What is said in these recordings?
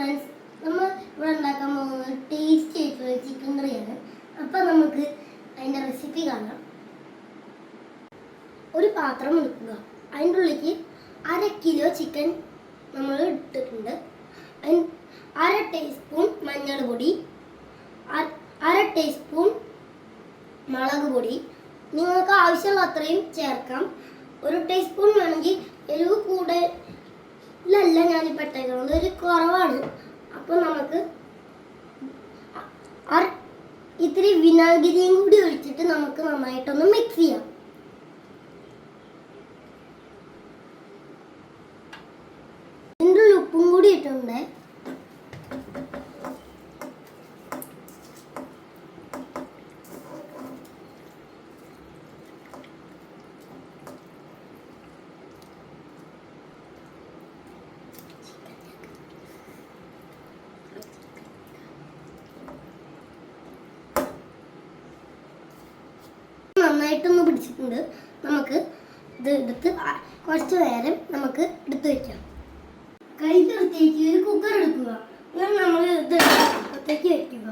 Friends നമ്മൾ ഇവിടെ ഉണ്ടാക്കാൻ പോകുന്നത് ടേസ്റ്റി ആയിട്ടുള്ള ചിക്കൻ കറിയാണ് അപ്പം നമുക്ക് അതിന്റെ റെസിപ്പി കാണാം. ഒരു പാത്രം എടുക്കുക. അതിന്റെ ഉള്ളിലേക്ക് അര കിലോ ചിക്കൻ നമ്മൾ ഇട്ടിട്ടുണ്ട്. അര ടീസ്പൂൺ മഞ്ഞൾ പൊടി അര ടീസ്പൂൺ മുളക് പൊടി. നിങ്ങൾക്ക് ആവശ്യമുള്ള അത്രയും ചേർക്കാം. ഒരു ടീസ്പൂൺ വേണമെങ്കിൽ എരിവ് കൂടുതലല്ല ഈ പെട്ടേക്കുന്നത് ഒരു കുറവാണ്. അപ്പോൾ നമുക്ക് ഇത്തിരി വിനാഗിരിയും കൂടി ഒഴിച്ചിട്ട് നമുക്ക് നന്നായിട്ടൊന്ന് മിക്സ് ചെയ്യാം. ഇതിന്റെ ഉപ്പും കൂടി ഇട്ടുണ്ട് പിടിച്ചിട്ടുണ്ട് നമുക്ക് ഇത് എടുത്ത് കുറച്ച് നേരം നമുക്ക് എടുത്ത് വെക്കാം. കൈ നിർത്തിയേക്ക് ഒരു കുക്കർ എടുക്കുക. എന്നിട്ട് നമ്മൾ ഇത് അകത്തേക്ക് വെക്കുക.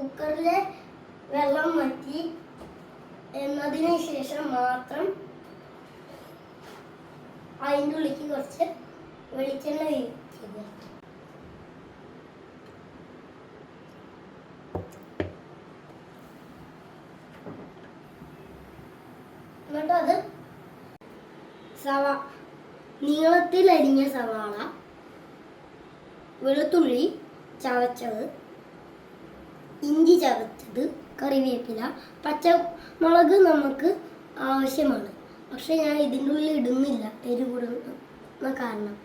കുക്കറിലെ വെള്ളം മാറ്റി എന്നതിന് ശേഷം മാത്രം അതിന്റെ ഉള്ളിലേക്ക് കുറച്ച് വെളിച്ചെണ്ണ ഒഴിക്കുക. എന്നിട്ട് അത്? സവാ. നീളത്തിൽ അരിഞ്ഞ സവാള. വെളുത്തുള്ളി ചവച്ചത്. ഇഞ്ചി ചവച്ചത്. കറിവേപ്പില. പച്ചമുളക് നമുക്ക് ആവശ്യമാണ്. പക്ഷെ ഞാൻ ഇതിന്റെ ഉള്ളിൽ ഇടുന്നില്ല. എരിവിടുന്ന കാരണം.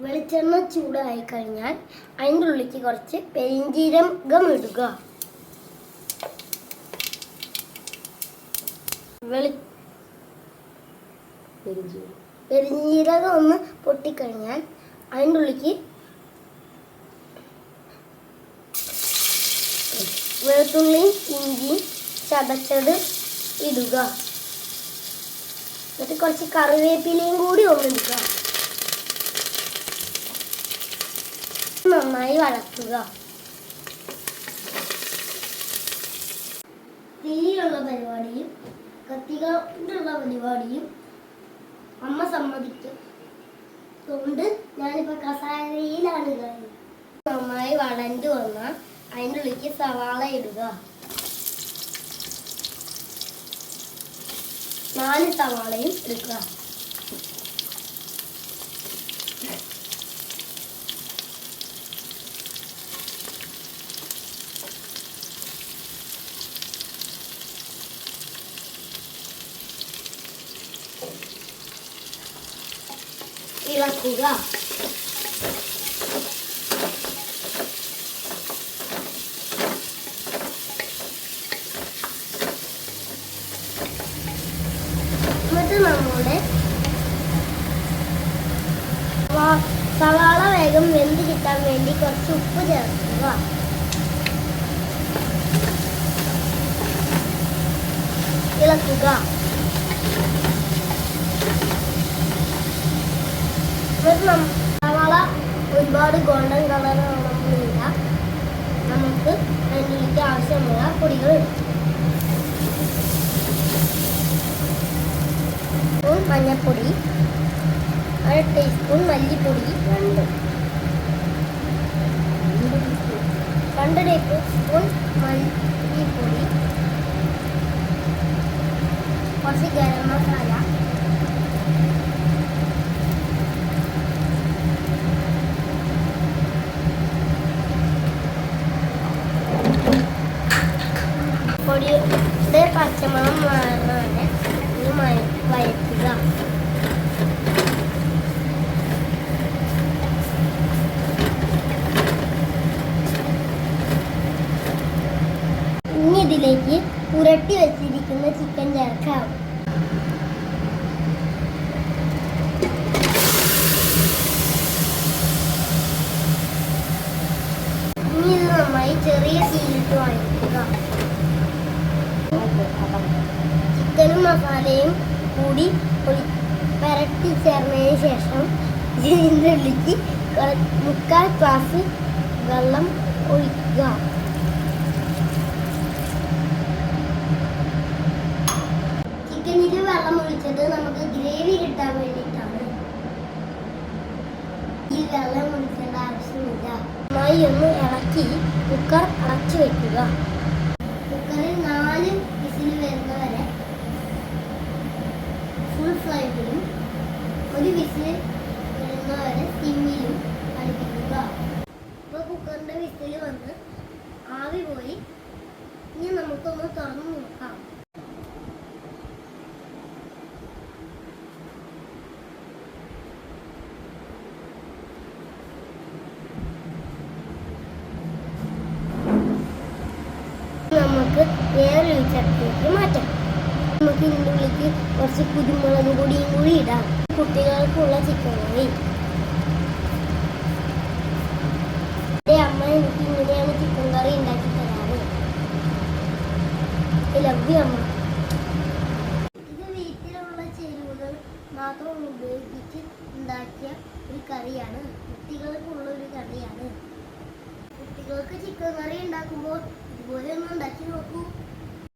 വെളിച്ചെണ്ണ ചൂടായി കഴിഞ്ഞാൽ അതിന്റെ ഉള്ളിലേക്ക് കുറച്ച് പെരിഞ്ചീരകം ഇടുക. വെളി ഒന്ന് പൊട്ടിക്കഴിഞ്ഞാൽ അതിന്റെ ഉള്ളിക്ക് വെളുത്തുള്ളിയും ഇഞ്ചി ചതച്ചത് ഇടുക. എന്നിട്ട് കുറച്ച് കറിവേപ്പിലയും കൂടി ഒന്ന് ഇടുക. നന്നായി വളർത്തുക തീയുള്ള പരിപാടിയും കൊണ്ടുള്ള പരിപാടിയും അമ്മ സമ്മതിക്കും അതുകൊണ്ട് ഞാനിപ്പോ കസാരയിലാണ് കാര്യം നന്നായി വളഞ്ഞു വന്നാൽ അതിന്റെ ഉള്ളിലേക്ക് സവാള ഇടുക. നാല് സവാളയും എടുക്കുക. ഇളക്കുക എന്നിട്ട് നമ്മുടെ സവാ- സവാള വേഗം വെന്ത് കിട്ടാൻ വേണ്ടി കുറച്ച് ഉപ്പ് ചേർക്കുക ഇളക്കുക എന്നിട്ട് നം- സവാള ഒരുപാട് ഗോൾഡൻ കളർ ആവണമെന്നില്ല നമുക്ക് അതിലേക്ക് ആവശ്യമുള്ള പൊടികൾ ഇടാം സ്പൂൺ മഞ്ഞൾപ്പൊടി അര ടീസ്പൂൺ മല്ലിപ്പൊടി രണ്ട്. രണ്ട് ടേബിൾ സ്പൂൺ മല്ലിപ്പൊടി. കുറച്ച് ഗരം മസാല. പൊടിയുടെ പച്ചമണം മാറുന്നവരെ ഇത് മയ- വഴറ്റുക ഇനി ഇതിലേക്ക് പുരട്ടി വെച്ചിരിക്കുന്ന ചിക്കൻ ചേർക്കാം ചിക്കനും കൂടി പരട്ടി ചേർന്നതിന് ശേഷം കുറ- മുക്കാൽ ഗ്ലാസ് വെള്ളം ഒഴിക്കുക. ചിക്കനിൽ വെള്ളം ഒഴിച്ചത് നമുക്ക് ഗ്രേവി കിട്ടാൻ വേണ്ടിയിട്ടാണ്. ഈ വെള്ളം ഒഴിക്കേണ്ട ആവശ്യമില്ല. നന്നായി ഒന്ന് ഇളക്കി കുക്കർ അടച്ചു വെക്കുക. പോയി ഇനി നമുക്കൊന്ന് തുറന്നു നോക്കാം നമുക്ക് വേറൊരു ചട്ടിലേക്ക് മാറ്റാം നമുക്ക് ഇതിന്റെ ഉള്ളിലേക്ക് കുറച്ച് കുരുമുളക് പൊടിയും കൂടി ഇടാം കുട്ടികൾക്കുള്ള ചിക്കൻ കറി എന്റെ അമ്മ എനിക്ക് ഇങ്ങനെയാണ് ചിക്കൻ കറി ഉണ്ടാക്കി തരാറ് ലവ് യു അമ്മ ഇത് വീട്ടിലുള്ള ചേരുവകൾ മാത്രം ഉപയോഗിച്ച് ഉണ്ടാക്കിയ ഒരു കറിയാണ്. കുട്ടികൾക്കുള്ള ഒരു കറിയാണ്. കുട്ടികൾക്ക് ചിക്കൻ കറി ഉണ്ടാക്കുമ്പോൾ ഇതുപോലെ ഒന്ന് ഉണ്ടാക്കി നോക്കൂ.